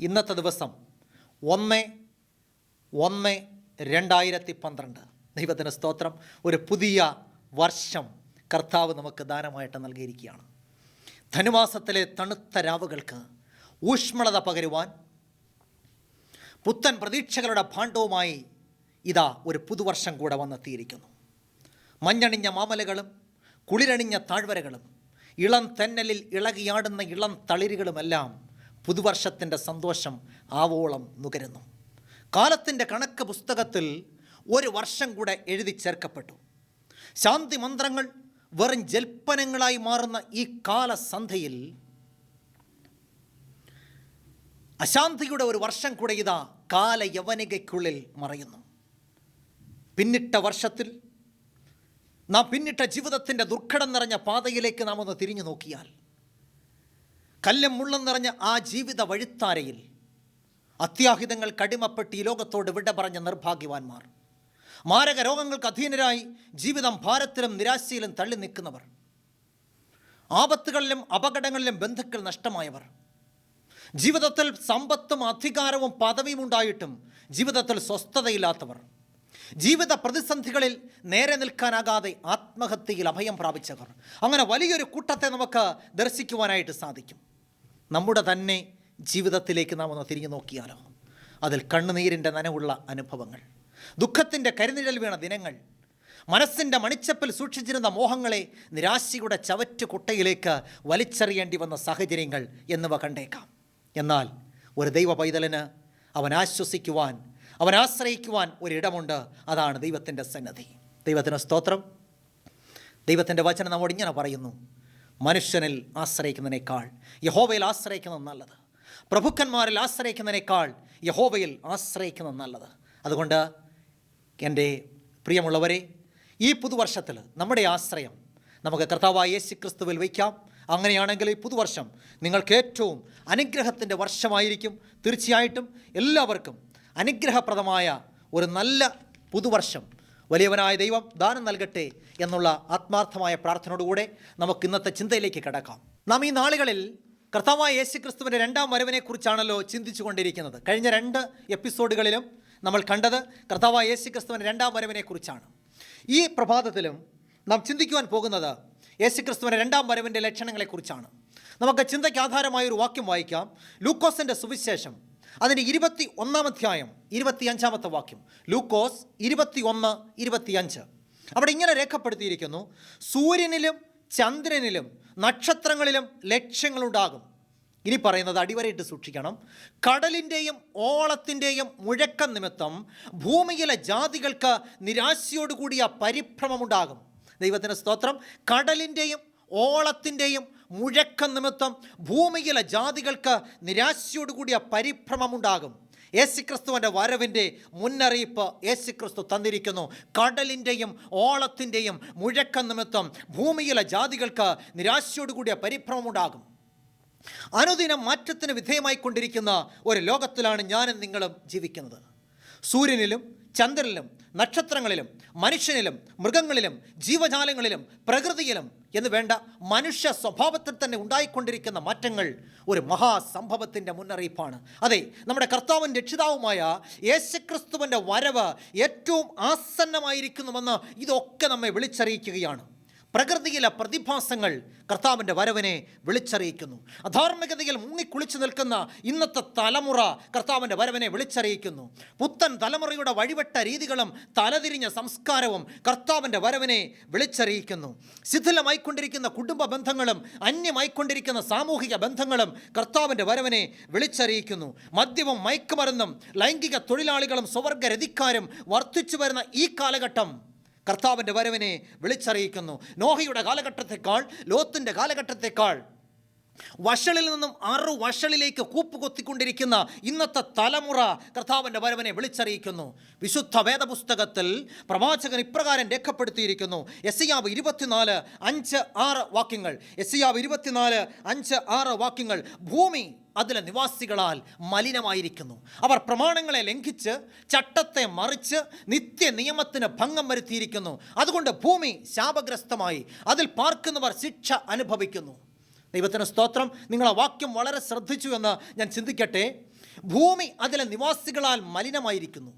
ഇന്നത്തെ ദിവസം ഒന്ന് ഒന്ന് രണ്ടായിരത്തി പന്ത്രണ്ട് ദൈവത്തിന് സ്തോത്രം. ഒരു പുതിയ വർഷം കർത്താവ് നമുക്ക് ദാനമായിട്ട് നൽകിയിരിക്കുകയാണ്. ധനുമാസത്തിലെ തണുത്ത രാവുകൾക്ക് ഊഷ്മളത പകരുവാൻ പുത്തൻ പ്രതീക്ഷകളുടെ ഭാണ്ഡവുമായി ഇതാ ഒരു പുതുവർഷം കൂടെ വന്നെത്തിയിരിക്കുന്നു. മഞ്ഞണിഞ്ഞ മാമലകളും കുളിരണിഞ്ഞ താഴ്വരകളും ഇളം തെന്നലിൽ ഇളകിയാടുന്ന ഇളം തളിരുകളുമെല്ലാം പുതുവർഷത്തിന്റെ സന്തോഷം ആവോളം നുകരുന്നു. കാലത്തിന്റെ കണക്ക് പുസ്തകത്തിൽ ഒരു വർഷം കൂടെ എഴുതി ചേർക്കപ്പെട്ടു. ശാന്തി മന്ത്രങ്ങൾ വെറും ജൽപ്പനങ്ങളായി മാറുന്ന ഈ കാലസന്ധയിൽ അശാന്തിയുടെ ഒരു വർഷം കൂടെ ഇതാ കാലയവനികയ്ക്കുള്ളിൽ മറയുന്നു. പിന്നിട്ട വർഷത്തിൽ നാം പിന്നിട്ട ജീവിതത്തിന്റെ ദുർഘടം നിറഞ്ഞ പാതയിലേക്ക് നാം ഒന്ന് തിരിഞ്ഞു നോക്കിയാൽ കല്ലും മുള്ളും നിറഞ്ഞ ആ ജീവിത വഴിത്താരയിൽ അത്യാഹിതങ്ങൾ കടിമപ്പെട്ട് ഈ ലോകത്തോട് വിട പറഞ്ഞ നിർഭാഗ്യവാന്മാർ. മാരക രോഗങ്ങൾക്ക് അധീനരായി ജീവിതം ഭാരത്തിലും നിരാശയിലും തള്ളി നിൽക്കുന്നവർ. ആപത്തുകളിലും അപകടങ്ങളിലും ബന്ധുക്കൾ നഷ്ടമായവർ. ജീവിതത്തിൽ സമ്പത്തും അധികാരവും പദവിയും ഉണ്ടായിട്ടും ജീവിതത്തിൽ സ്വസ്ഥതയില്ലാത്തവർ. ജീവിത പ്രതിസന്ധികളിൽ നേരെ നിൽക്കാനാകാതെ ആത്മഹത്യയിൽ അഭയം പ്രാപിച്ചവർ. അങ്ങനെ വലിയൊരു കൂട്ടത്തെ നമുക്ക് ദർശിക്കുവാനായിട്ട് സാധിക്കും. നമ്മുടെ തന്നെ ജീവിതത്തിലേക്ക് നാം ഒന്ന് തിരിഞ്ഞു നോക്കിയാലോ? അതിൽ കണ്ണുനീരിന്റെ നനവുള്ള അനുഭവങ്ങൾ ദുഃഖത്തിന്റെ കരുനിഴൽ വീണ ദിനങ്ങൾ മനസ്സിന്റെ മണിച്ചപ്പിൽ സൂക്ഷിച്ചിരുന്ന മോഹങ്ങളെ നിരാശയുടെ ചവറ്റ് കുട്ടയിലേക്ക് വലിച്ചെറിയേണ്ടി വന്ന സാഹചര്യങ്ങൾ എന്നിവ കണ്ടേക്കാം. എന്നാൽ ഒരു ദൈവ പൈതലിന് അവൻ ആശ്വസിക്കുവാൻ അവൻ ആശ്രയിക്കുവാൻ ഒരിടമുണ്ട്. അതാണ് ദൈവത്തിന്റെ സന്നദ്ധി ദൈവത്തിന്റെ സ്തോത്രം. ദൈവത്തിന്റെ വചനം നമ്മോട് ഇങ്ങനെ പറയുന്നു. മനുഷ്യനിൽ ആശ്രയിക്കുന്നതിനേക്കാൾ യഹോവയിൽ ആശ്രയിക്കുന്നത് നല്ലത്. പ്രഭുക്കന്മാരിൽ ആശ്രയിക്കുന്നതിനേക്കാൾ യഹോവയിൽ ആശ്രയിക്കുന്നത് നല്ലത്. അതുകൊണ്ട് എന്റെ പ്രിയമുള്ളവരെ ഈ പുതുവർഷത്തിൽ നമ്മുടെ ആശ്രയം നമുക്ക് കർത്താവായ യേശു ക്രിസ്തുവിൽ വയ്ക്കാം. അങ്ങനെയാണെങ്കിൽ ഈ പുതുവർഷം നിങ്ങൾക്ക് ഏറ്റവും അനുഗ്രഹത്തിന്റെ വർഷമായിരിക്കും. തീർച്ചയായിട്ടും എല്ലാവർക്കും അനുഗ്രഹപ്രദമായ ഒരു നല്ല പുതുവർഷം വലിയവനായ ദൈവം ദാനം നൽകട്ടെ എന്നുള്ള ആത്മാർത്ഥമായ പ്രാർത്ഥനയോടുകൂടെ നമുക്ക് ഇന്നത്തെ ചിന്തയിലേക്ക് കിടക്കാം. നാം ഈ നാളുകളിൽ കർത്താവായ യേശു ക്രിസ്തുവിന്റെ രണ്ടാം വരവിനെക്കുറിച്ചാണല്ലോ ചിന്തിച്ചു കൊണ്ടിരിക്കുന്നത് കഴിഞ്ഞ രണ്ട് എപ്പിസോഡുകളിലും നമ്മൾ കണ്ടത് കർത്താവായ യേശു ക്രിസ്തുവിന്റെ രണ്ടാം വരവിനെക്കുറിച്ചാണ്. ഈ പ്രഭാതത്തിലും നാം ചിന്തിക്കുവാൻ പോകുന്നത് യേശു ക്രിസ്തുവിന്റെ രണ്ടാം വരവിന്റെ ലക്ഷണങ്ങളെക്കുറിച്ചാണ്. നമുക്ക് ചിന്തയ്ക്ക് ആധാരമായ ഒരു വാക്യം വായിക്കാം. ലൂക്കോസിന്റെ സുവിശേഷം അതിന്റെ ഇരുപത്തി ഒന്നാം അധ്യായം ഇരുപത്തിയഞ്ചാമത്തെ വാക്യം. ലൂക്കോസ് ഇരുപത്തി ഒന്ന് ഇരുപത്തിയഞ്ച്. അവിടെ ഇങ്ങനെ രേഖപ്പെടുത്തിയിരിക്കുന്നു സൂര്യനിലും ചന്ദ്രനിലും നക്ഷത്രങ്ങളിലും ലക്ഷ്യങ്ങളുണ്ടാകും. ഇനി പറയുന്നത് അടിവരയിട്ട് സൂക്ഷിക്കണം. കടലിന്റെയും ഓളത്തിന്റെയും മുഴക്കം നിമിത്തം ഭൂമിയിലെ ജാതികൾക്ക് നിരാശയോടുകൂടിയ പരിഭ്രമമുണ്ടാകും. ദൈവത്തിന്റെ സ്തോത്രം കടലിന്റെയും ഓളത്തിന്റെയും മുഴക്കം നിമിത്തം ഭൂമിയിലെ ജാതികൾക്ക് നിരാശയോടുകൂടിയ പരിഭ്രമമുണ്ടാകും. യേശുക്രിസ്തുവിന്റെ വരവിന്റെ മുന്നറിയിപ്പ് യേശുക്രിസ്തു തന്നിരിക്കുന്നു. കടലിന്റെയും ഓളത്തിന്റെയും മുഴക്കം നിമിത്തം ഭൂമിയിലെ ജാതികൾക്ക് നിരാശയോടുകൂടിയ പരിഭ്രമമുണ്ടാകും. അനുദിനം മാറ്റത്തിന് വിധേയമായിക്കൊണ്ടിരിക്കുന്ന ഒരു ലോകത്തിലാണ് ഞാനും നിങ്ങളും ജീവിക്കുന്നത്. സൂര്യനിലും ചന്ദ്രനിലും നക്ഷത്രങ്ങളിലും മനുഷ്യനിലും മൃഗങ്ങളിലും ജീവജാലങ്ങളിലും പ്രകൃതിയിലും എന്ന് വേണ്ട മനുഷ്യ സ്വഭാവത്തിൽ തന്നെ ഉണ്ടായിക്കൊണ്ടിരിക്കുന്ന മാറ്റങ്ങൾ ഒരു മഹാസംഭവത്തിന്റെ മുന്നറിയിപ്പാണ്. അതെ നമ്മുടെ കർത്താവും രക്ഷിതാവുമായ യേശുക്രിസ്തുവിന്റെ വരവ് ഏറ്റവും ആസന്നമായിരിക്കുന്നുവെന്ന് ഇതൊക്കെ നമ്മെ വിളിച്ചറിയിക്കുകയാണ്. പ്രകൃതിയിലെ പ്രതിഭാസങ്ങൾ കർത്താവിന്റെ വരവിനെ വിളിച്ചറിയിക്കുന്നു. അധാർമികതയിൽ മുങ്ങിക്കുളിച്ചു നിൽക്കുന്ന ഇന്നത്തെ തലമുറ കർത്താവിന്റെ വരവിനെ വിളിച്ചറിയിക്കുന്നു. പുത്തൻ തലമുറയുടെ വഴിവെട്ട രീതികളും തലതിരിഞ്ഞ സംസ്കാരവും കർത്താവിന്റെ വരവിനെ വിളിച്ചറിയിക്കുന്നു. ശിഥിലമായിക്കൊണ്ടിരിക്കുന്ന കുടുംബ ബന്ധങ്ങളും അന്യമായിക്കൊണ്ടിരിക്കുന്ന സാമൂഹിക ബന്ധങ്ങളും കർത്താവിന്റെ വരവിനെ വിളിച്ചറിയിക്കുന്നു. മദ്യവും മയക്കുമരുന്നും ലൈംഗിക തൊഴിലാളികളും സ്വവർഗരതിക്കാരും വർദ്ധിച്ചു വരുന്ന ഈ കാലഘട്ടം കർത്താവിന്റെ വരവിനെ വിളിച്ചറിയിക്കുന്നു. നോഹയുടെ കാലഘട്ടത്തെക്കാൾ ലോത്തിന്റെ കാലഘട്ടത്തെക്കാൾ വഷളിൽ നിന്നും അറു വഷളിലേക്ക് കൂപ്പുകൊത്തിക്കൊണ്ടിരിക്കുന്ന ഇന്നത്തെ തലമുറ കർത്താവിന്റെ വരവനെ വിളിച്ചറിയിക്കുന്നു. വിശുദ്ധ വേദപുസ്തകത്തിൽ പ്രവാചകൻ ഇപ്രകാരം രേഖപ്പെടുത്തിയിരിക്കുന്നു. എസ്സിയാവ് ഇരുപത്തിനാല് അഞ്ച് ആറ് വാക്യങ്ങൾ. എസ്സിയാവ് ഇരുപത്തിനാല് അഞ്ച് ആറ് വാക്യങ്ങൾ ഭൂമി അതിലെ നിവാസികളാൽ മലിനമായിരിക്കുന്നു. അവർ പ്രമാണങ്ങളെ ലംഘിച്ച് ചട്ടത്തെ മറിച്ച് നിത്യ നിയമത്തിന് ഭംഗം വരുത്തിയിരിക്കുന്നു. അതുകൊണ്ട് ഭൂമി ശാപഗ്രസ്തമായി. അതിൽ പാർക്കുന്നവർ ശിക്ഷ അനുഭവിക്കുന്നു. ദൈവത്തിന് സ്തോത്രം. നിങ്ങളെ വാക്യം വളരെ ശ്രദ്ധിച്ചു എന്ന് ഞാൻ ചിന്തിക്കട്ടെ. ഭൂമി അതിലെ നിവാസികളാൽ മലിനമായിരിക്കുന്നു.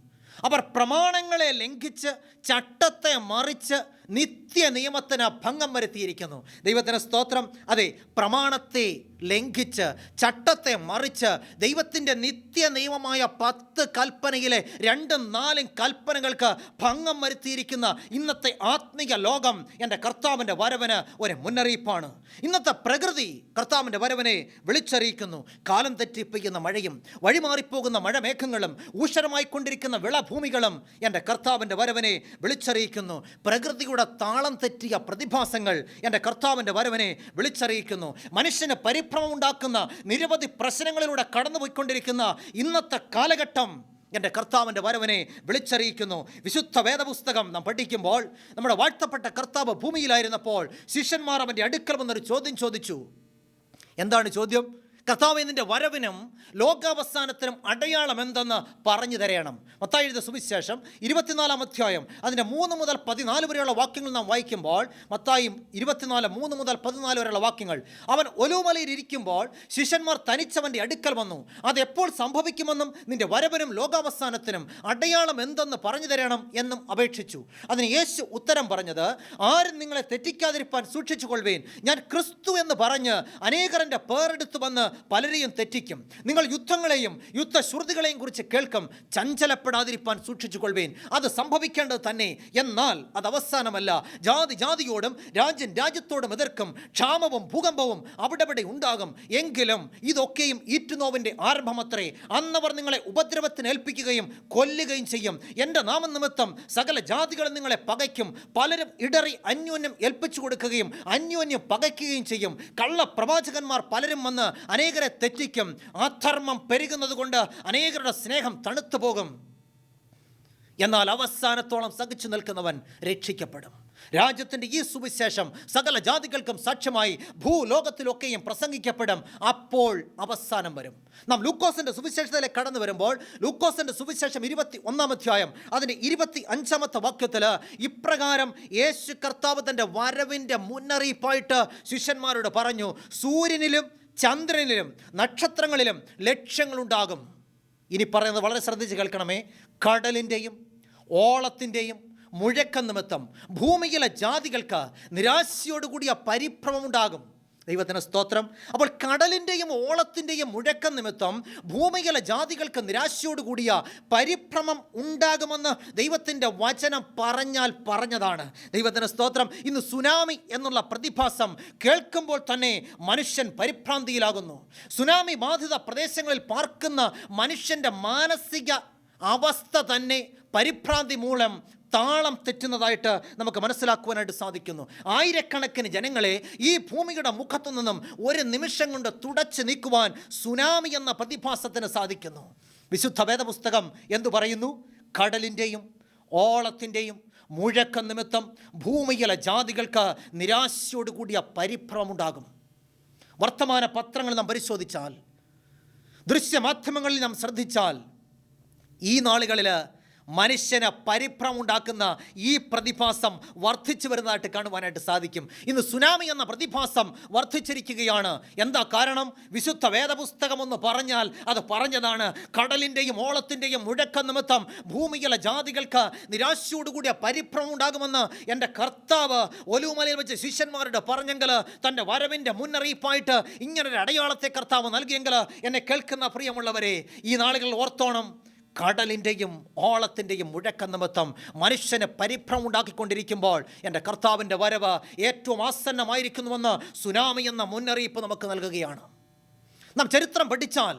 അവർ പ്രമാണങ്ങളെ ലംഘിച്ച് ചട്ടത്തെ മറിച്ച് നിത്യ നിയമത്തിന് ഭംഗം വരുത്തിയിരിക്കുന്നു. ദൈവത്തിന് സ്തോത്രം അതെ പ്രമാണത്തെ ലംഘിച്ച് ചട്ടത്തെ മറിച്ച് ദൈവത്തിന്റെ നിത്യ നിയമമായ പത്ത് കൽപ്പനയിലെ രണ്ടും നാലും കൽപ്പനകൾക്ക് ഭംഗം വരുത്തിയിരിക്കുന്ന ഇന്നത്തെ ആത്മീയ ലോകം എന്റെ കർത്താവിന്റെ വരവന് ഒരു മുന്നറിയിപ്പാണ്. ഇന്നത്തെ പ്രകൃതി കർത്താവിന്റെ വരവനെ വിളിച്ചറിയിക്കുന്നു. കാലം തെറ്റിപ്പിക്കുന്ന മഴയും വഴിമാറിപ്പോകുന്ന മഴമേഘങ്ങളും ഊഷരമായിക്കൊണ്ടിരിക്കുന്ന വിളഭൂമികളും എന്റെ കർത്താവിന്റെ വരവനെ വിളിച്ചറിയിക്കുന്നു. പ്രകൃതിയുടെ താളം തെറ്റിയ പ്രതിഭാസങ്ങൾ എന്റെ കർത്താവിന്റെ വരവനെ വിളിച്ചറിയിക്കുന്നു. മനുഷ്യന് പരിഭ്രമം ഉണ്ടാക്കുന്ന നിരവധി പ്രശ്നങ്ങളിലൂടെ കടന്നുപോയിക്കൊണ്ടിരിക്കുന്ന ഇന്നത്തെ കാലഘട്ടം എന്റെ കർത്താവിന്റെ വരവനെ വിളിച്ചറിയിക്കുന്നു. വിശുദ്ധ വേദപുസ്തകം നാം പഠിക്കുമ്പോൾ നമ്മുടെ വാഴ്ത്തപ്പെട്ട കർത്താവ് ഭൂമിയിലായിരുന്നപ്പോൾ ശിഷ്യന്മാർ അവന്റെ അടുക്കൽ വന്നൊരു ചോദ്യം ചോദിച്ചു. എന്താണ് ചോദ്യം? കർത്താവ് നിന്റെ വരവിനും ലോകാവസാനത്തിനും അടയാളം എന്തെന്ന് പറഞ്ഞു തരയണം. മത്തായി സുവിശേഷം ഇരുപത്തിനാലാം അധ്യായം അതിന്റെ മൂന്ന് മുതൽ പതിനാല് വരെയുള്ള വാക്യങ്ങൾ നാം വായിക്കുമ്പോൾ മത്തായി ഇരുപത്തിനാല് മൂന്ന് മുതൽ പതിനാല് വരെയുള്ള വാക്യങ്ങൾ അവൻ ഒലുമലയിൽ ഇരിക്കുമ്പോൾ ശിഷ്യന്മാർ തനിച്ചവന്റെ അടുക്കൽ വന്നു. അത് എപ്പോൾ സംഭവിക്കുമെന്നും നിന്റെ വരവിനും ലോകാവസാനത്തിനും അടയാളം എന്തെന്ന് പറഞ്ഞു തരണം എന്നും അപേക്ഷിച്ചു. അതിന് യേശു ഉത്തരം പറഞ്ഞത് ആരും നിങ്ങളെ തെറ്റിക്കാതിരിപ്പാൻ സൂക്ഷിച്ചു കൊള്ളുവേൻ ഞാൻ ക്രിസ്തു എന്ന് പറഞ്ഞ് അനേകരന്റെ പേരെടുത്ത് വന്ന് പലരെയും തെറ്റിക്കും. നിങ്ങൾ യുദ്ധങ്ങളെയും യുദ്ധശ്രുതികളെയും കുറിച്ച് കേൾക്കും ചഞ്ചലപ്പെടാതിരിപ്പാൻ സൂക്ഷിച്ചു കൊള്ളുവേൻ അത് സംഭവിക്കേണ്ടത് തന്നെ എന്നാൽ അത് അവസാനമല്ല. ജാതി ജാതിയോടും രാജ്യം രാജ്യത്തോടും എതിർക്കും. ക്ഷാമവും ഭൂകമ്പവും അവിടെവിടെ ഉണ്ടാകും. എങ്കിലും ഇതൊക്കെയും ഈറ്റുനോവിന്റെ ആരംഭമത്രേ. അന്നവർ നിങ്ങളെ ഉപദ്രവത്തിന് ഏൽപ്പിക്കുകയും കൊല്ലുകയും ചെയ്യും. എന്റെ നാമനിമിത്തം സകല ജാതികളും നിങ്ങളെ പകയ്ക്കും. പലരും ഇടറി അന്യോന്യം ഏൽപ്പിച്ചു കൊടുക്കുകയും അന്യോന്യം പകയ്ക്കുകയും ചെയ്യും. കള്ള പ്രവാചകന്മാർ പലരും വന്ന് അനേകരെ തെറ്റിക്കും. ആധർമ്മം പെരുകുന്നത് കൊണ്ട് അനേകരുടെ സ്നേഹം തണുത്തു പോകും എന്നാൽ അവസാനത്തോളം സഹിച്ചു നിൽക്കുന്നവൻ രക്ഷിക്കപ്പെടും. രാജ്യത്തിന്റെ ഈ സുവിശേഷം സകല ജാതികൾക്കും സാക്ഷ്യമായി ഭൂലോകത്തിലൊക്കെയും പ്രസംഗിക്കപ്പെടും. അപ്പോൾ അവസാനം വരും. നാം ലൂക്കോസിന്റെ സുവിശേഷത്തിലേക്ക് കടന്നു വരുമ്പോൾ ലൂക്കോസിന്റെ സുവിശേഷം ഇരുപത്തി ഒന്നാം അധ്യായം അതിന്റെ ഇരുപത്തി അഞ്ചാമത്തെ വാക്യത്തിൽ ഇപ്രകാരം യേശു കർത്താവ് തന്റെ വരവിന്റെ മുന്നറിയിപ്പായിട്ട് ശിഷ്യന്മാരോട് പറഞ്ഞു സൂര്യനിലും ചന്ദ്രനിലും നക്ഷത്രങ്ങളിലും ലക്ഷ്യങ്ങളുണ്ടാകും. ഇനി പറയുന്നത് വളരെ ശ്രദ്ധിച്ച് കേൾക്കണമേ. കടലിന്റെയും ഓളത്തിന്റെയും മുഴക്കം നിമിത്തം ഭൂമിയിലെ ജാതികൾക്ക് നിരാശയോടുകൂടിയ പരിഭ്രമമുണ്ടാകും. ദൈവത്തിന് സ്തോത്രം. അപ്പോൾ കടലിന്റെയും ഓളത്തിന്റെയും മുഴക്കം നിമിത്തം ഭൂമിയിലെ ജാതികൾക്ക് നിരാശയോടുകൂടിയ പരിഭ്രമം ഉണ്ടാകുമെന്ന് ദൈവത്തിന്റെ വചനം പറഞ്ഞാൽ പറഞ്ഞതാണ്. ദൈവത്തിന് സ്തോത്രം. ഇന്ന് സുനാമി എന്നുള്ള പ്രതിഭാസം കേൾക്കുമ്പോൾ തന്നെ മനുഷ്യൻ പരിഭ്രാന്തിയിലാകുന്നു. സുനാമി ബാധിത പ്രദേശങ്ങളിൽ പാർക്കുന്ന മനുഷ്യന്റെ മാനസിക അവസ്ഥ തന്നെ പരിഭ്രാന്തി മൂലം താളം തെറ്റുന്നതായിട്ട് നമുക്ക് മനസ്സിലാക്കുവാനായിട്ട് സാധിക്കുന്നു. ആയിരക്കണക്കിന് ജനങ്ങളെ ഈ ഭൂമിയുടെ മുഖത്തു നിന്നും ഒരു നിമിഷം കൊണ്ട് തുടച്ചു നീക്കുവാൻ സുനാമി എന്ന പ്രതിഭാസത്തിന് സാധിക്കുന്നു. വിശുദ്ധ വേദപുസ്തകം എന്തു പറയുന്നു? കടലിന്റെയും ഓളത്തിന്റെയും മുഴക്കം നിമിത്തം ഭൂമിയിലെ ജാതികൾക്ക് നിരാശയോടുകൂടിയ പരിഭ്രമമുണ്ടാകും. വർത്തമാന പത്രങ്ങൾ നാം പരിശോധിച്ചാൽ ദൃശ്യമാധ്യമങ്ങളിൽ നാം ശ്രദ്ധിച്ചാൽ ഈ നാളുകളിൽ മനുഷ്യന് പരിഭ്രമുണ്ടാക്കുന്ന ഈ പ്രതിഭാസം വർദ്ധിച്ചു വരുന്നതായിട്ട് കാണുവാനായിട്ട് സാധിക്കും. ഇന്ന് സുനാമി എന്ന പ്രതിഭാസം വർദ്ധിച്ചിരിക്കുകയാണ്. എന്താ കാരണം? വിശുദ്ധ വേദപുസ്തകം ഒന്ന് പറഞ്ഞാൽ അത് പറഞ്ഞതാണ്. കടലിന്റെയും ഓളത്തിന്റെയും മുഴക്ക നിമിത്തം ഭൂമിയിലെ ജാതികൾക്ക് നിരാശയോടുകൂടിയ പരിഭ്രമം ഉണ്ടാകുമെന്ന് എന്റെ കർത്താവ് ഒലുമലയിൽ വെച്ച് ശിഷ്യന്മാരുടെ പറഞ്ഞെങ്കിൽ തന്റെ വരവിന്റെ മുന്നറിയിപ്പായിട്ട് ഇങ്ങനൊരു അടയാളത്തെ കർത്താവ് നൽകിയെങ്കിൽ എന്നെ കേൾക്കുന്ന പ്രിയമുള്ളവരെ ഈ നാളുകൾ ഓർത്തോണം. കടലിന്റെയും ഓളത്തിന്റെയും മുഴക്കം നിമിത്തം മനുഷ്യന് പരിഭ്രമം ഉണ്ടാക്കിക്കൊണ്ടിരിക്കുമ്പോൾ എന്റെ കർത്താവിന്റെ വരവ് ഏറ്റവും ആസന്നമായിരിക്കുന്നുവെന്ന് സുനാമി എന്ന മുന്നറിയിപ്പ് നമുക്ക് നൽകുകയാണ്. നാം ചരിത്രം പഠിച്ചാൽ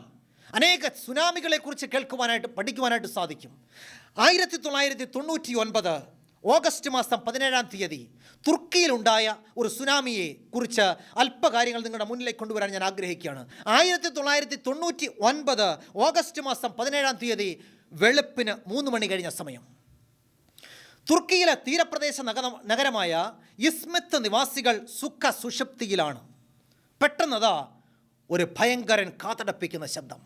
അനേക സുനാമികളെക്കുറിച്ച് കേൾക്കുവാനായിട്ട് പഠിക്കുവാനായിട്ട് സാധിക്കും. ആയിരത്തി തൊള്ളായിരത്തി തൊണ്ണൂറ്റി ഒൻപത് ഓഗസ്റ്റ് മാസം പതിനേഴാം തീയതി തുർക്കിയിലുണ്ടായ ഒരു സുനാമിയെ കുറിച്ച് അല്പകാര്യങ്ങൾ നിങ്ങളുടെ മുന്നിലേക്ക് കൊണ്ടുവരാൻ ഞാൻ ആഗ്രഹിക്കുകയാണ്. ആയിരത്തി തൊള്ളായിരത്തി തൊണ്ണൂറ്റി ഒൻപത് ഓഗസ്റ്റ് മാസം പതിനേഴാം തീയതി വെളുപ്പിന് മൂന്ന് മണി കഴിഞ്ഞ സമയം. തുർക്കിയിലെ തീരപ്രദേശ നഗര നഗരമായ ഇസ്മിത്ത് നിവാസികൾ സുഖ സുഷുപ്തിയിലാണ് പെട്ടെന്നതാ ഒരു ഭയങ്കരൻ കാതടപ്പിക്കുന്ന ശബ്ദം.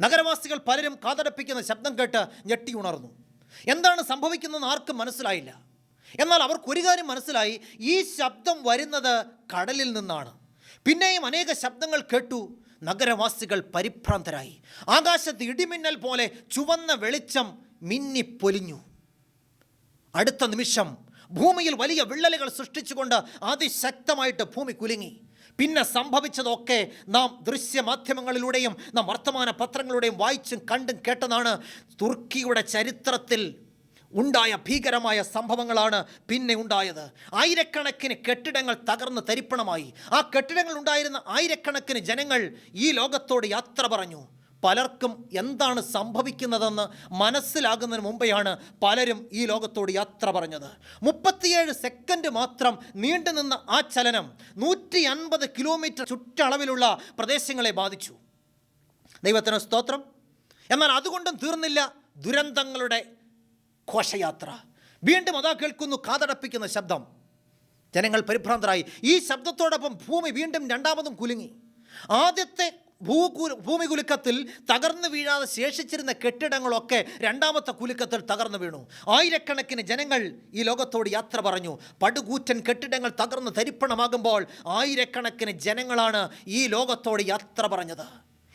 നഗരവാസികൾ പലരും കാതടപ്പിക്കുന്ന ശബ്ദം കേട്ട് ഞെട്ടി ഉണർന്നു. എന്താണ് സംഭവിക്കുന്നതെന്ന് ആർക്കും മനസ്സിലായില്ല. എന്നാൽ അവർക്ക് ഒരു കാര്യം മനസ്സിലായി ഈ ശബ്ദം വരുന്നത് കടലിൽ നിന്നാണ്. പിന്നെയും അനേക ശബ്ദങ്ങൾ കേട്ടു നഗരവാസികൾ പരിഭ്രാന്തരായി. ആകാശത്ത് ഇടിമിന്നൽ പോലെ ചുവന്ന വെളിച്ചം മിന്നിപ്പൊലിഞ്ഞു. അടുത്ത നിമിഷം ഭൂമിയിൽ വലിയ വിള്ളലുകൾ സൃഷ്ടിച്ചുകൊണ്ട് അതിശക്തമായിട്ട് ഭൂമി കുലുങ്ങി. പിന്നെ സംഭവിച്ചതൊക്കെ നാം ദൃശ്യമാധ്യമങ്ങളിലൂടെയും നാം വർത്തമാന പത്രങ്ങളുടെയും വായിച്ചും കണ്ടും കേട്ടതാണ് തുർക്കിയുടെ ചരിത്രത്തിൽ ഉണ്ടായ ഭീകരമായ സംഭവങ്ങളാണ് പിന്നെ ഉണ്ടായത്. ആയിരക്കണക്കിന് കെട്ടിടങ്ങൾ തകർന്ന് തരിപ്പണമായി. ആ കെട്ടിടങ്ങൾ ഉണ്ടായിരുന്ന ആയിരക്കണക്കിന് ജനങ്ങൾ ഈ ലോകത്തോട് യാത്ര പറഞ്ഞു. പലർക്കും എന്താണ് സംഭവിക്കുന്നതെന്ന് മനസ്സിലാകുന്നതിന് മുമ്പെയാണ് പലരും ഈ ലോകത്തോട് യാത്ര പറഞ്ഞത്. മുപ്പത്തിയേഴ് സെക്കൻഡ് മാത്രം നീണ്ടുനിന്ന ആ ചലനം നൂറ്റി അൻപത് കിലോമീറ്റർ ചുറ്റളവിലുള്ള പ്രദേശങ്ങളെ ബാധിച്ചു. ദൈവത്തിന് സ്തോത്രം. എന്നാൽ അതുകൊണ്ടും തീർന്നില്ല ദുരന്തങ്ങളുടെ ഘോഷയാത്ര. വീണ്ടും അതാ കേൾക്കുന്നു കാതടപ്പിക്കുന്ന ശബ്ദം. ജനങ്ങൾ പരിഭ്രാന്തരായി. ഈ ശബ്ദത്തോടൊപ്പം ഭൂമി വീണ്ടും രണ്ടാമതും കുലുങ്ങി. ആദ്യത്തെ ഭൂകു ഭൂമി കുലുക്കത്തിൽ തകർന്നു വീഴാതെ ശേഷിച്ചിരുന്ന കെട്ടിടങ്ങളൊക്കെ രണ്ടാമത്തെ കുലുക്കത്തിൽ തകർന്നു വീണു. ആയിരക്കണക്കിന് ജനങ്ങൾ ഈ ലോകത്തോട് യാത്ര പറഞ്ഞു. പടുകൂറ്റൻ കെട്ടിടങ്ങൾ തകർന്ന് തരിപ്പണമാകുമ്പോൾ ആയിരക്കണക്കിന് ജനങ്ങളാണ് ഈ ലോകത്തോട് യാത്ര പറഞ്ഞത്.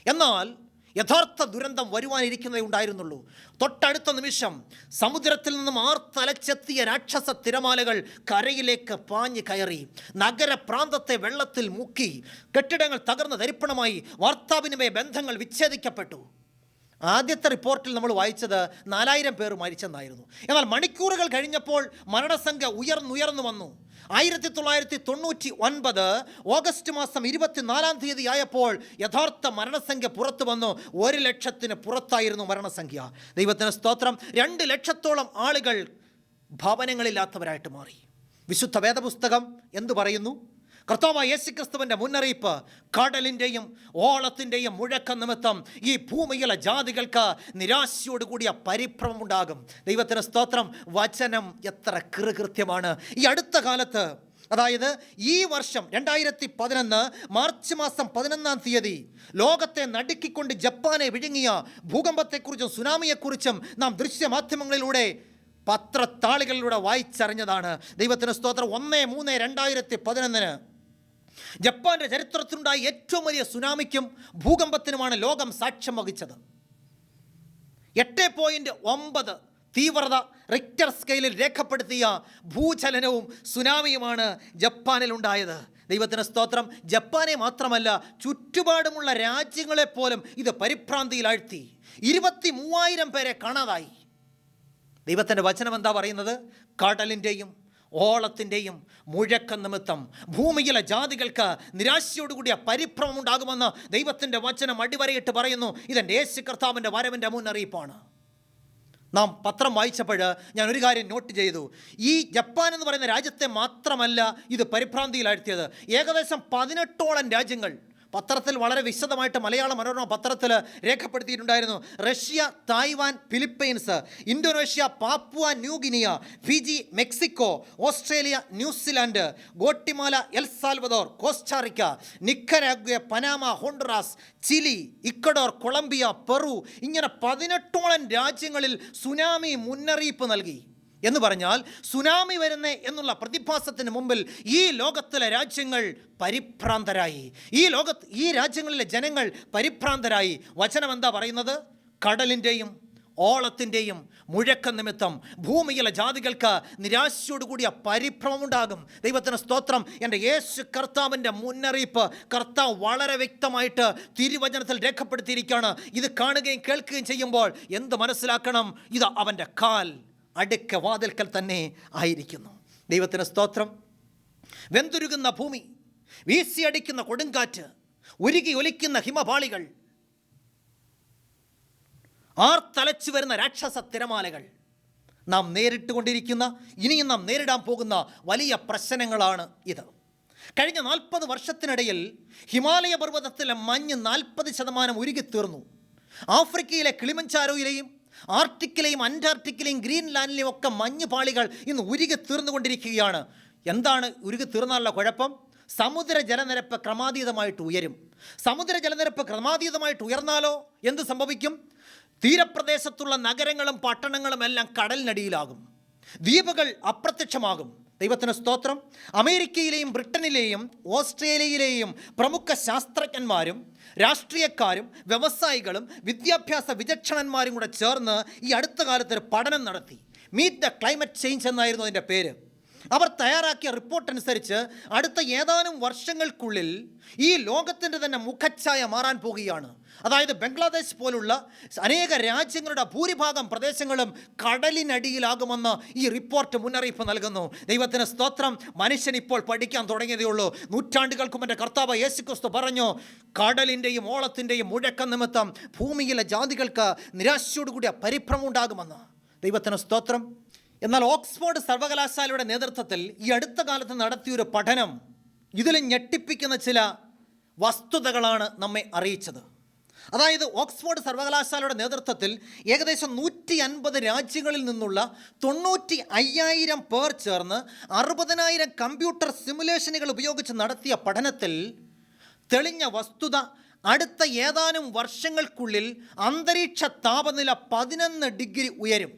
എന്നാൽ യഥാർത്ഥ ദുരന്തം വരുവാനിരിക്കുന്നതേ ഉണ്ടായിരുന്നുള്ളൂ. തൊട്ടടുത്ത നിമിഷം സമുദ്രത്തിൽ നിന്നും ആർത്തലച്ചെത്തിയ രാക്ഷസ തിരമാലകൾ കരയിലേക്ക് പാഞ്ഞു കയറി. നഗരപ്രാന്തത്തെ വെള്ളത്തിൽ മുക്കി. കെട്ടിടങ്ങൾ തകർന്ന് തരിപ്പണമായി. വാർത്താവിനിമയ ബന്ധങ്ങൾ വിച്ഛേദിക്കപ്പെട്ടു. ആദ്യത്തെ റിപ്പോർട്ടിൽ നമ്മൾ വായിച്ചത് നാലായിരം പേർ മരിച്ചെന്നായിരുന്നു. എന്നാൽ മണിക്കൂറുകൾ കഴിഞ്ഞപ്പോൾ മരണസംഖ്യ ഉയർന്നുയർന്നു വന്നു. ആയിരത്തി തൊള്ളായിരത്തി തൊണ്ണൂറ്റി ഒൻപത് ഓഗസ്റ്റ് മാസം ഇരുപത്തിനാലാം തീയതി ആയപ്പോൾ യഥാർത്ഥ മരണസംഖ്യ പുറത്തു വന്നു. ഒരു ലക്ഷത്തിന് പുറത്തായിരുന്നു മരണസംഖ്യ. ദൈവത്തിന് സ്തോത്രം. രണ്ട് ലക്ഷത്തോളം ആളുകൾ ഭവനങ്ങളില്ലാത്തവരായിട്ട് മാറി. വിശുദ്ധ വേദപുസ്തകം എന്തു പറയുന്നു? കർത്താവ് യേശുക്രിസ്തുവിന്റെ മുന്നറിയിപ്പ് കടലിന്റെയും ഓളത്തിന്റെയും മുഴക്ക നിമിത്തം ഈ ഭൂമിയിലെ ജാതികൾക്ക് നിരാശയോടുകൂടിയ പരിഭ്രമം ഉണ്ടാകും. ദൈവത്തിന് സ്തോത്രം. വചനം എത്ര കൃകൃത്യമാണ്. ഈ അടുത്ത കാലത്ത് അതായത് ഈ വർഷം രണ്ടായിരത്തി പതിനൊന്ന് മാർച്ച് മാസം പതിനൊന്നാം തീയതി ലോകത്തെ നടുക്കിക്കൊണ്ട് ജപ്പാനെ വിഴുങ്ങിയ ഭൂകമ്പത്തെക്കുറിച്ചും സുനാമിയെക്കുറിച്ചും നാം ദൃശ്യമാധ്യമങ്ങളിലൂടെ പത്രത്താളികളിലൂടെ വായിച്ചറിഞ്ഞതാണ്. ദൈവത്തിന് സ്തോത്രം. ഒന്ന് മൂന്ന് രണ്ടായിരത്തി പതിനൊന്നിന് ജപ്പാന്റെ ചരിത്രത്തിലുണ്ടായ ഏറ്റവും വലിയ സുനാമിക്കും ഭൂകമ്പത്തിനുമാണ് ലോകം സാക്ഷ്യം വഹിച്ചത്. എട്ട് പോയിന്റ് ഒമ്പത് തീവ്രത റിക്ടർ സ്കെയിലിൽ രേഖപ്പെടുത്തിയ ഭൂചലനവും സുനാമിയുമാണ് ജപ്പാനിൽ ഉണ്ടായത് ദൈവത്തിന് സ്തോത്രം. ജപ്പാനെ മാത്രമല്ല ചുറ്റുപാടുമുള്ള രാജ്യങ്ങളെപ്പോലും ഇത് പരിഭ്രാന്തിയിലാഴ്ത്തി. ഇരുപത്തി മൂവായിരം പേരെ കാണാതായി. ദൈവത്തിന്റെ വചനം എന്താ പറയുന്നത്? കടലിന്റെയും ഓളത്തിന്റെയും മുഴക്കം നിമിത്തം ഭൂമിയിലെ ജാതികൾക്ക് നിരാശയോടുകൂടിയ പരിഭ്രമം ഉണ്ടാകുമെന്ന് ദൈവത്തിന്റെ വചനം അടിവരയിട്ട് പറയുന്നു. ഇതെന്റെ യേശു കർത്താവിന്റെ വരവിന്റെ മുന്നറിയിപ്പാണ് നാം പത്രം വായിച്ചപ്പോൾ ഞാൻ ഒരു കാര്യം നോട്ട് ചെയ്തു. ഈ ജപ്പാൻ എന്ന് പറയുന്ന രാജ്യത്തെ മാത്രമല്ല ഇത് പരിഭ്രാന്തിയിലാഴ്ത്തിയത്. ഏകദേശം പതിനെട്ടോളം രാജ്യങ്ങൾ പത്രത്തിൽ വളരെ വിശദമായിട്ട് മലയാള മനോരമ പത്രത്തിൽ രേഖപ്പെടുത്തിയിട്ടുണ്ടായിരുന്നു. Russia Taiwan Philippines Indonesia Papua New Guinea Fiji Mexico Australia New Zealand Guatemala El Salvador Costa Rica Nicaragua Panama Honduras Chile Ecuador Colombia Peru ഇങ്ങനെ പതിനെട്ടോളം രാജ്യങ്ങളിൽ സുനാമി മുന്നറിയിപ്പ് നൽകി. എന്ന് പറഞ്ഞാൽ സുനാമി വരുന്ന എന്നുള്ള പ്രതിഭാസത്തിന് മുമ്പിൽ ഈ ലോകത്തിലെ രാജ്യങ്ങൾ പരിഭ്രാന്തരായി. ഈ ലോകത്ത് ഈ രാജ്യങ്ങളിലെ ജനങ്ങൾ പരിഭ്രാന്തരായി. വചനം എന്താ പറയുന്നത്? കടലിന്റെയും ഓളത്തിന്റെയും മുഴക്കം നിമിത്തം ഭൂമിയിലെ ജാതികൾക്ക് നിരാശയോടുകൂടിയ പരിഭ്രമമുണ്ടാകും. ദൈവത്തിന് സ്തോത്രം. എന്റെ യേശു കർത്താവിന്റെ മുന്നറിയിപ്പ് കർത്താവ് വളരെ വ്യക്തമായിട്ട് തിരുവചനത്തിൽ രേഖപ്പെടുത്തിയിരിക്കുകയാണ്. ഇത് കാണുകയും കേൾക്കുകയും ചെയ്യുമ്പോൾ എന്ത് മനസ്സിലാക്കണം? ഇത് അവന്റെ കാൽ. അടുക്ക വാതിൽക്കൽ തന്നെ ആയിരിക്കുന്നു. ദൈവത്തിന് സ്തോത്രം. വെന്തുരുകുന്ന ഭൂമി വീശിയടിക്കുന്ന കൊടുങ്കാറ്റ് ഉരുകി ഒലിക്കുന്ന ഹിമപാളികൾ ആർത്തലച്ചു വരുന്ന രാക്ഷസ തിരമാലകൾ നാം നേരിട്ടുകൊണ്ടിരിക്കുന്ന ഇനിയും നാം നേരിടാൻ പോകുന്ന വലിയ പ്രശ്നങ്ങളാണ് ഇത്. കഴിഞ്ഞ നാൽപ്പത് വർഷത്തിനിടയിൽ ഹിമാലയ പർവതത്തിലെ മഞ്ഞ് നാൽപ്പത് ശതമാനം ഉരുകിത്തീർന്നു. ആഫ്രിക്കയിലെ കിളിമഞ്ചാരോയിലെയും ആർട്ടിക്കിലെയും അന്റാർട്ടിക്കിലെയും ഗ്രീൻലാൻഡിലെയും ഒക്കെ മഞ്ഞ് പാളികൾ ഇന്ന് ഉരുകി തീർന്നുകൊണ്ടിരിക്കുകയാണ്. എന്താണ് ഉരുകി തീർന്നാലുള്ള കുഴപ്പം? സമുദ്ര ജലനിരപ്പ് ക്രമാതീതമായിട്ട് ഉയരും. സമുദ്ര ജലനിരപ്പ് ക്രമാതീതമായിട്ട് ഉയർന്നാലോ? എന്ത് സംഭവിക്കും? തീരപ്രദേശത്തുള്ള നഗരങ്ങളും പട്ടണങ്ങളും എല്ലാം കടലിനടിയിലാകും. ദ്വീപുകൾ അപ്രത്യക്ഷമാകും. ദൈവത്തിന് സ്തോത്രം. അമേരിക്കയിലെയും ബ്രിട്ടനിലെയും ഓസ്ട്രേലിയയിലെയും പ്രമുഖ ശാസ്ത്രജ്ഞന്മാരും രാഷ്ട്രീയക്കാരും വ്യവസായികളും വിദ്യാഭ്യാസ വിചക്ഷണന്മാരും കൂടെ ചേർന്ന് ഈ അടുത്ത കാലത്ത് ഒരു പഠനം നടത്തി. മീറ്റ് ദ ക്ലൈമറ്റ് ചേഞ്ച് എന്നായിരുന്നു അതിന്റെ പേര്. അവർ തയ്യാറാക്കിയ റിപ്പോർട്ട് അനുസരിച്ച് അടുത്ത ഏതാനും വർഷങ്ങൾക്കുള്ളിൽ ഈ ലോകത്തിന്റെ തന്നെ മുഖച്ഛായ മാറാൻ പോകുകയാണ്. അതായത് ബംഗ്ലാദേശ് പോലുള്ള അനേക രാജ്യങ്ങളുടെ ഭൂരിഭാഗം പ്രദേശങ്ങളും കടലിനടിയിലാകുമെന്ന് ഈ റിപ്പോർട്ട് മുന്നറിയിപ്പ് നൽകുന്നു. ദൈവത്തിന് സ്തോത്രം. മനുഷ്യൻ ഇപ്പോൾ പഠിക്കാൻ തുടങ്ങിയതേ ഉള്ളൂ. നൂറ്റാണ്ടുകൾക്ക് മുമ്പ് കർത്താവ് യേശുക്രിസ്തു പറഞ്ഞു കടലിന്റെയും ഓളത്തിന്റെയും മുഴക്കം നിമിത്തം ഭൂമിയിലെ ജാതികൾക്ക് നിരാശയോടുകൂടിയ പരിഭ്രമം ഉണ്ടാകുമെന്ന്. ദൈവത്തിന് സ്തോത്രം. എന്നാൽ ഓക്സ്ഫോർഡ് സർവകലാശാലയുടെ നേതൃത്വത്തിൽ ഈ അടുത്ത കാലത്ത് നടത്തിയൊരു പഠനം ഇതിൽ ഞെട്ടിപ്പിക്കുന്ന ചില വസ്തുതകളാണ് നമ്മെ അറിയിച്ചത്. അതായത് ഓക്സ്ഫോർഡ് സർവകലാശാലയുടെ നേതൃത്വത്തിൽ ഏകദേശം നൂറ്റി അൻപത് രാജ്യങ്ങളിൽ നിന്നുള്ള തൊണ്ണൂറ്റി അയ്യായിരം പേർ ചേർന്ന് അറുപതിനായിരം കമ്പ്യൂട്ടർ സിമുലേഷനുകൾ ഉപയോഗിച്ച് നടത്തിയ പഠനത്തിൽ തെളിഞ്ഞ വസ്തുത അടുത്ത ഏതാനും വർഷങ്ങൾക്കുള്ളിൽ അന്തരീക്ഷ താപനില പതിനൊന്ന് ഡിഗ്രി ഉയരും.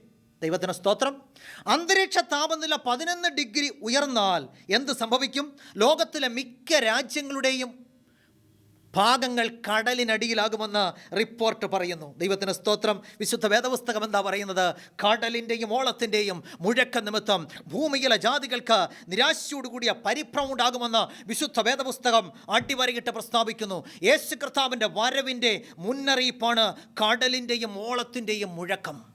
ദൈവത്തിന് സ്തോത്രം. അന്തരീക്ഷ താപനില പതിനൊന്ന് ഡിഗ്രി ഉയർന്നാൽ എന്ത് സംഭവിക്കും? ലോകത്തിലെ മിക്ക രാജ്യങ്ങളുടെയും ഭാഗങ്ങൾ കടലിനടിയിലാകുമെന്ന് റിപ്പോർട്ട് പറയുന്നു. ദൈവത്തിന് സ്തോത്രം. വിശുദ്ധ വേദപുസ്തകം എന്താ പറയുന്നത്? കടലിന്റെയും ഓളത്തിന്റെയും മുഴക്ക നിമിത്തം ഭൂമിയിലെ ജാതികൾക്ക് നിരാശയോടുകൂടിയ പരിഭ്രമം ഉണ്ടാകുമെന്ന് വിശുദ്ധ വേദപുസ്തകം അടിവരയിട്ട് പ്രസ്താവിക്കുന്നു. യേശു കർത്താവിന്റെ വരവിന്റെ മുന്നറിയിപ്പാണ് കടലിന്റെയും ഓളത്തിന്റെയും മുഴക്കം.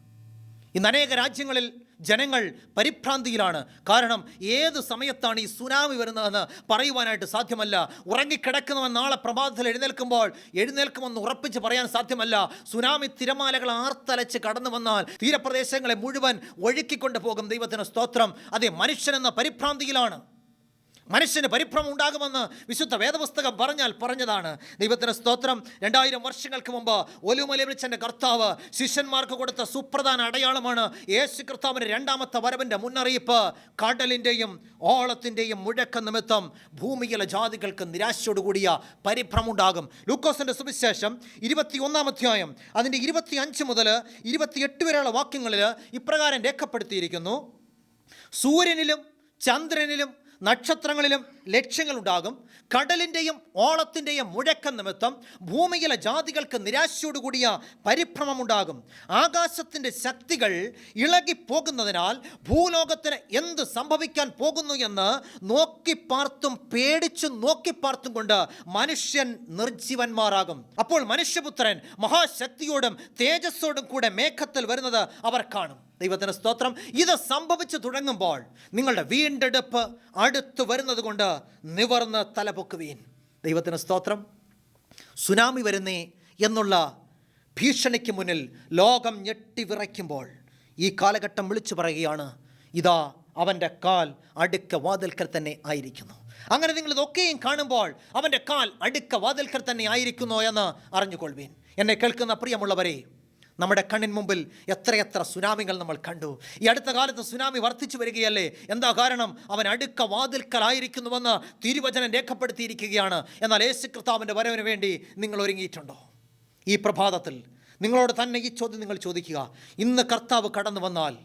ഇന്ന് അനേക രാജ്യങ്ങളിൽ ജനങ്ങൾ പരിഭ്രാന്തിയിലാണ്. കാരണം ഏത് സമയത്താണ് ഈ സുനാമി വരുന്നതെന്ന് പറയുവാനായിട്ട് സാധ്യമല്ല. ഉറങ്ങിക്കിടക്കുന്നവൻ നാളെ പ്രഭാതത്തിൽ എഴുന്നേൽക്കുമ്പോൾ എഴുന്നേൽക്കുമെന്ന് ഉറപ്പിച്ച് പറയാൻ സാധ്യമല്ല. സുനാമി തിരമാലകൾ ആർത്തലച്ച് കടന്നു വന്നാൽ തീരപ്രദേശങ്ങളെ മുഴുവൻ ഒഴുക്കിക്കൊണ്ട് പോകും ദൈവത്തിന് സ്തോത്രം. അതേ മനുഷ്യനെന്ന പരിഭ്രാന്തിയിലാണ്. മനുഷ്യന് പരിഭ്രമം ഉണ്ടാകുമെന്ന് വിശുദ്ധ വേദപുസ്തകം പറഞ്ഞാൽ പറഞ്ഞതാണ്. ദൈവത്തിന് സ്തോത്രം രണ്ടായിരം വർഷങ്ങൾക്ക് മുമ്പ് ഒലുമല വിളിച്ചന്റെ കർത്താവ് ശിഷ്യന്മാർക്ക് കൊടുത്ത സുപ്രധാന അടയാളമാണ് യേശു കർത്താവിന്റെ രണ്ടാമത്തെ വരവിന്റെ മുന്നറിയിപ്പ്. കടലിന്റെയും ഓളത്തിന്റെയും മുഴക്ക നിമിത്തം ഭൂമിയിലെ ജാതികൾക്ക് നിരാശയോടുകൂടിയ പരിഭ്രമം ഉണ്ടാകും. ലൂക്കോസിന്റെ സുവിശേഷം ഇരുപത്തി ഒന്നാം അധ്യായം അതിന്റെ ഇരുപത്തി അഞ്ച് മുതൽ ഇരുപത്തിയെട്ട് വരെയുള്ള വാക്യങ്ങളിൽ ഇപ്രകാരം രേഖപ്പെടുത്തിയിരിക്കുന്നു. സൂര്യനിലും ചന്ദ്രനിലും നക്ഷത്രങ്ങളിലും ലക്ഷ്യങ്ങളുണ്ടാകും. കടലിന്റെയും ഓളത്തിന്റെയും മുഴക്ക നിമിത്തം ഭൂമിയിലെ ജാതികൾക്ക് നിരാശയോടുകൂടിയ പരിഭ്രമമുണ്ടാകും. ആകാശത്തിന്റെ ശക്തികൾ ഇളകിപ്പോകുന്നതിനാൽ ഭൂലോകത്തിന് എന്ത് സംഭവിക്കാൻ പോകുന്നു എന്ന് നോക്കിപ്പാർത്തും പേടിച്ചും നോക്കിപ്പാർത്തും കൊണ്ട് മനുഷ്യൻ നിർജീവന്മാരാകും അപ്പോൾ മനുഷ്യപുത്രൻ മഹാശക്തിയോടും തേജസ്സോടും കൂടെ മേഘത്തിൽ വരുന്നത് അവർ കാണും. ദൈവത്തിന് സ്തോത്രം. ഇത് സംഭവിച്ചു തുടങ്ങുമ്പോൾ നിങ്ങളുടെ വീണ്ടെടുപ്പ് അടുത്തു വരുന്നത് കൊണ്ട് നിവർന്ന് തലപൊക്കുവീൻ. ദൈവത്തിന് സ്തോത്രം. സുനാമി വരുന്നേ എന്നുള്ള ഭീഷണിക്ക് മുന്നിൽ ലോകം ഞെട്ടിവിറയ്ക്കുമ്പോൾ ഈ കാലഘട്ടം വിളിച്ചു പറയുകയാണ് ഇതാ അവന്റെ കാൽ അടുക്ക വാതിൽക്കൽ തന്നെ ആയിരിക്കുന്നു. അങ്ങനെ നിങ്ങൾ ഇതൊക്കെയും കാണുമ്പോൾ അവന്റെ കാൽ അടുക്ക വാതിൽക്കൽ തന്നെ ആയിരിക്കുന്നു എന്ന് അറിഞ്ഞുകൊള്ളുവീൻ. എന്നെ കേൾക്കുന്ന പ്രിയമുള്ളവരെ നമ്മുടെ കണ്ണിന് മുമ്പിൽ എത്രയെത്ര സുനാമികൾ നമ്മൾ കണ്ടു. ഈ അടുത്ത കാലത്ത് സുനാമി വർദ്ധിച്ചു വരികയല്ലേ? എന്താ കാരണം? അവൻ അടുക്ക വാതിൽക്കലായിരിക്കുന്നുവെന്ന് തിരുവചനം രേഖപ്പെടുത്തിയിരിക്കുകയാണ്. എന്നാൽ യേശു കർത്താവിന്റെ വരവിന് വേണ്ടി നിങ്ങൾ ഒരുങ്ങിയിട്ടുണ്ടോ? ഈ പ്രഭാതത്തിൽ നിങ്ങളോട് തന്നെ ഈ ചോദ്യം നിങ്ങൾ ചോദിക്കുക. ഇന്ന് കർത്താവ് കടന്നു വന്നാൽ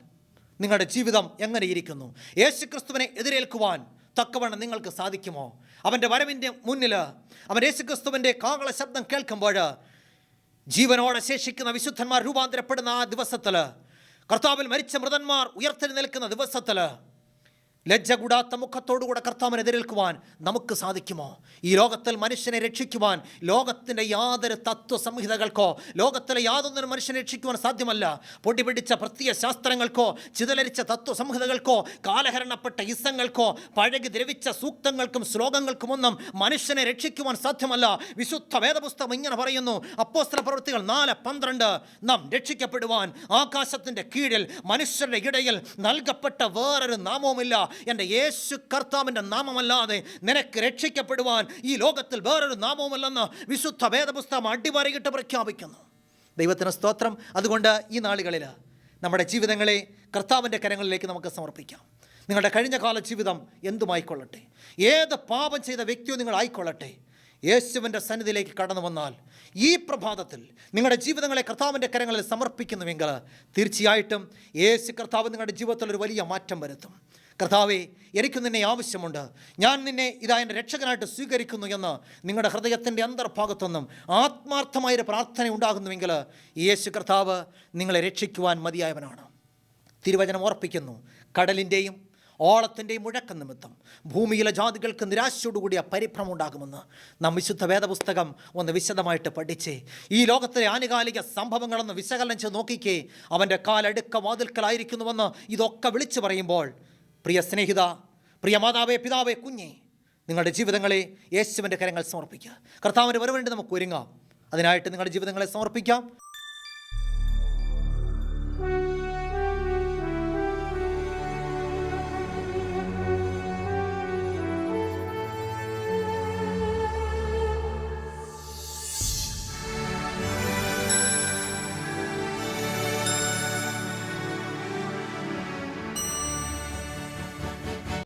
നിങ്ങളുടെ ജീവിതം എങ്ങനെയിരിക്കുന്നു? യേശു ക്രിസ്തുവിനെ എതിരേൽക്കുവാൻ തക്കവണ്ണം നിങ്ങൾക്ക് സാധിക്കുമോ? അവന്റെ വരവിന്റെ മുന്നിൽ അവൻ യേശു ക്രിസ്തുവിന്റെ കാകള ശബ്ദം കേൾക്കുമ്പോൾ ജീവനോടെ ശേഷിക്കുന്ന വിശുദ്ധന്മാർ രൂപാന്തരപ്പെടുന്ന ആ ദിവസത്തിൽ കർത്താവിൽ മരിച്ച മൃതന്മാർ ഉയർത്തെഴുന്നേൽക്കുന്ന ദിവസത്തിൽ ലജ്ജ കൂടാത്ത മുഖത്തോടുകൂടെ കർത്താവിന് എതിരേൽക്കുവാൻ നമുക്ക് സാധിക്കുമോ? ഈ ലോകത്തിൽ മനുഷ്യനെ രക്ഷിക്കുവാൻ ലോകത്തിന്റെ യാതൊരു തത്വസംഹിതകൾക്കോ ലോകത്തിലെ യാതൊന്നിനും മനുഷ്യനെ രക്ഷിക്കുവാൻ സാധ്യമല്ല. പൊടി പിടിച്ച പ്രത്യേക ശാസ്ത്രങ്ങൾക്കോ ചിതലരിച്ച തത്വസംഹിതകൾക്കോ കാലഹരണപ്പെട്ട ഇസങ്ങൾക്കോ പഴകി ദ്രവിച്ച സൂക്തങ്ങൾക്കും ശ്ലോകങ്ങൾക്കുമൊന്നും മനുഷ്യനെ രക്ഷിക്കുവാൻ സാധ്യമല്ല. വിശുദ്ധ വേദപുസ്തകം ഇങ്ങനെ പറയുന്നു. അപ്പോസ്ത്ര പ്രവൃത്തികൾ നാല് പന്ത്രണ്ട്. നാം രക്ഷിക്കപ്പെടുവാൻ ആകാശത്തിന്റെ കീഴിൽ മനുഷ്യരുടെ ഇടയിൽ നൽകപ്പെട്ട വേറൊരു നാമവുമില്ല. എന്റെ യേശു കർത്താവിന്റെ നാമമല്ലാതെ നിനക്ക് രക്ഷിക്കപ്പെടുവാൻ ഈ ലോകത്തിൽ വേറൊരു നാമവുമല്ലെന്ന് വിശുദ്ധ വേദപുസ്തകം അടിവരയിട്ട് പ്രഖ്യാപിക്കുന്നു. ദൈവത്തിന് സ്തോത്രം. അതുകൊണ്ട് ഈ നാളുകളിൽ നമ്മുടെ ജീവിതങ്ങളെ കർത്താവിന്റെ കരങ്ങളിലേക്ക് നമുക്ക് സമർപ്പിക്കാം. നിങ്ങളുടെ കഴിഞ്ഞ കാല ജീവിതം എന്തുമായിക്കൊള്ളട്ടെ? ഏത് പാപം ചെയ്ത വ്യക്തിയോ നിങ്ങൾ ആയിക്കൊള്ളട്ടെ? യേശുവിന്റെ സന്നിധിയിലേക്ക് കടന്നു വന്നാൽ ഈ പ്രഭാതത്തിൽ നിങ്ങളുടെ ജീവിതങ്ങളെ കർത്താവിന്റെ കരങ്ങളിൽ സമർപ്പിക്കുന്നുവെങ്കിൽ തീർച്ചയായിട്ടും യേശു കർത്താവ് നിങ്ങളുടെ ജീവിതത്തിൽ ഒരു വലിയ മാറ്റം വരുത്തും. കർത്താവെ എനിക്ക് നിന്നെ ആവശ്യമുണ്ട്. ഞാൻ നിന്നെ ഇതാ എന്റെ രക്ഷകനായിട്ട് സ്വീകരിക്കുന്നു എന്ന് നിങ്ങളുടെ ഹൃദയത്തിന്റെ അന്തർഭാഗത്തൊന്നും ആത്മാർത്ഥമായൊരു പ്രാർത്ഥന ഉണ്ടാകുന്നുവെങ്കിൽ യേശു കർത്താവ് നിങ്ങളെ രക്ഷിക്കുവാൻ മതിയായവനാണ്. തിരുവചനം ഓർപ്പിക്കുന്നു കടലിന്റെയും ഓളത്തിന്റെയും മുഴക്കം നിമിത്തം ഭൂമിയിലെ ജാതികൾക്ക് നിരാശയോടുകൂടിയ പരിഭ്രമം ഉണ്ടാകുമെന്ന് നാം വിശുദ്ധ വേദപുസ്തകം ഒന്ന് വിശദമായിട്ട് പഠിച്ചേ. ഈ ലോകത്തിലെ ആനുകാലിക സംഭവങ്ങളൊന്ന് വിശകലനം ചെയ്ത് നോക്കിക്കേ. അവന്റെ കാലടുക്ക വാതിൽക്കലായിരിക്കുന്നുവെന്ന് ഇതൊക്കെ വിളിച്ചു പറയുമ്പോൾ പ്രിയ സ്നേഹിത പ്രിയ മാതാവേ പിതാവേ കുഞ്ഞേ നിങ്ങളുടെ ജീവിതങ്ങളെ യേശുവിന്റെ കരങ്ങൾ സമർപ്പിക്കുക. കർത്താവിന്റെ വരവേണ്ടി നമുക്ക് ഒരുങ്ങാം. അതിനായിട്ട് നിങ്ങളുടെ ജീവിതങ്ങളെ സമർപ്പിക്കാം.